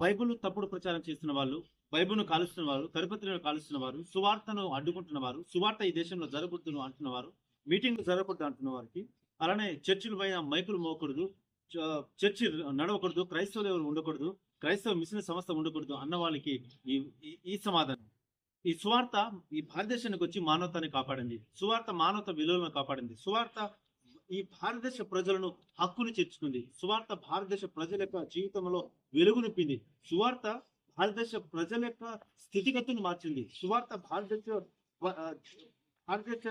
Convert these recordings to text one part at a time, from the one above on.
Bible తప్పుడు ప్రచారం చేస్తున్న వాళ్ళు బైబుల్ను కాలుస్తున్న వారు కరిపత్రిని కాలుస్తున్న వారు సువార్తను అడ్డుకుంటున్న వారు సువార్త ఈ దేశంలో జరగకూడదు అంటున్న వారు మీటింగ్ జరగకూడదు అంటున్న వారికి అలానే చర్చిల పైన మైకులు మోకూడదు చర్చి నడవకూడదు క్రైస్తవులు ఎవరు ఉండకూడదు క్రైస్తవ మిషన్ సంస్థ ఉండకూడదు అన్న వాళ్ళకి ఈ- ఈ సమాధానం. ఈ సువార్త ఈ భారతదేశానికి వచ్చి మానవతాన్ని కాపాడింది సువార్త మానవత విలువలను కాపాడింది సువార్త ఈ భారతదేశ ప్రజలను హక్కును చేర్చుకుంది. సువార్త భారతదేశ ప్రజల యొక్క జీవితంలో వెలుగునిపింది సువార్త భారతదేశ ప్రజల యొక్క స్థితిగతులను మార్చింది. సువార్త భారతదేశ భారతదేశ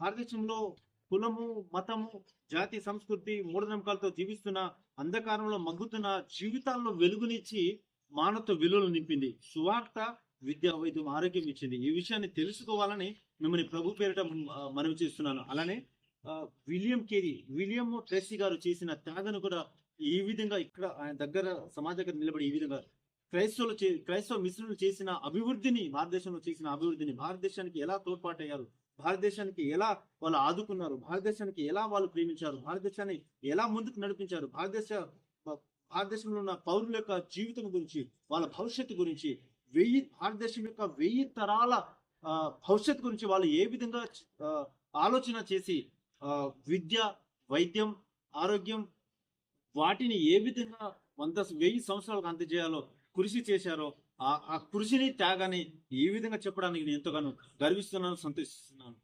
భారతదేశంలో కులము మతము జాతి సంస్కృతి మూఢనమ్మకాలతో జీవిస్తున్న అంధకారంలో మగ్గుతున్న జీవితాల్లో వెలుగునిచ్చి మానవత్వ విలువలు నింపింది. సువార్త విద్య వైద్యం ఆరోగ్యం ఇచ్చింది. ఈ విషయాన్ని తెలుసుకోవాలని మిమ్మల్ని ప్రభు పేరిట మనవి చేస్తున్నాను. అలానే విలియం కేరీ విలియం ట్రెస్సీ గారు చేసిన త్యాగను కూడా ఈ విధంగా ఇక్కడ ఆయన దగ్గర సమాజ దగ్గర నిలబడి ఈ విధంగా క్రైస్తవులు క్రైస్తవ మిశ్రులు చేసిన అభివృద్ధిని భారతదేశంలో చేసిన అభివృద్ధిని భారతదేశానికి ఎలా తోడ్పాటయ్యారు భారతదేశానికి ఎలా వాళ్ళు ఆదుకున్నారు భారతదేశానికి ఎలా వాళ్ళు ప్రేమించారు భారతదేశాన్ని ఎలా ముందుకు నడిపించారు భారతదేశ భారతదేశంలో ఉన్న పౌరుల యొక్క జీవితం గురించి వాళ్ళ భవిష్యత్తు గురించి వెయ్యి భారతదేశం యొక్క వెయ్యి తరాల భవిష్యత్తు గురించి వాళ్ళు ఏ విధంగా ఆలోచన చేసి విద్య వైద్యం ఆరోగ్యం వాటిని ఏ విధంగా వంద వెయ్యి సంవత్సరాలకు అందజేయాలో కృషి చేశారో ఆ ఆ కృషిని త్యాగాన్ని ఈ విధంగా చెప్పడానికి నేను ఎంతగానో గర్విస్తున్నాను సంతోషిస్తున్నాను.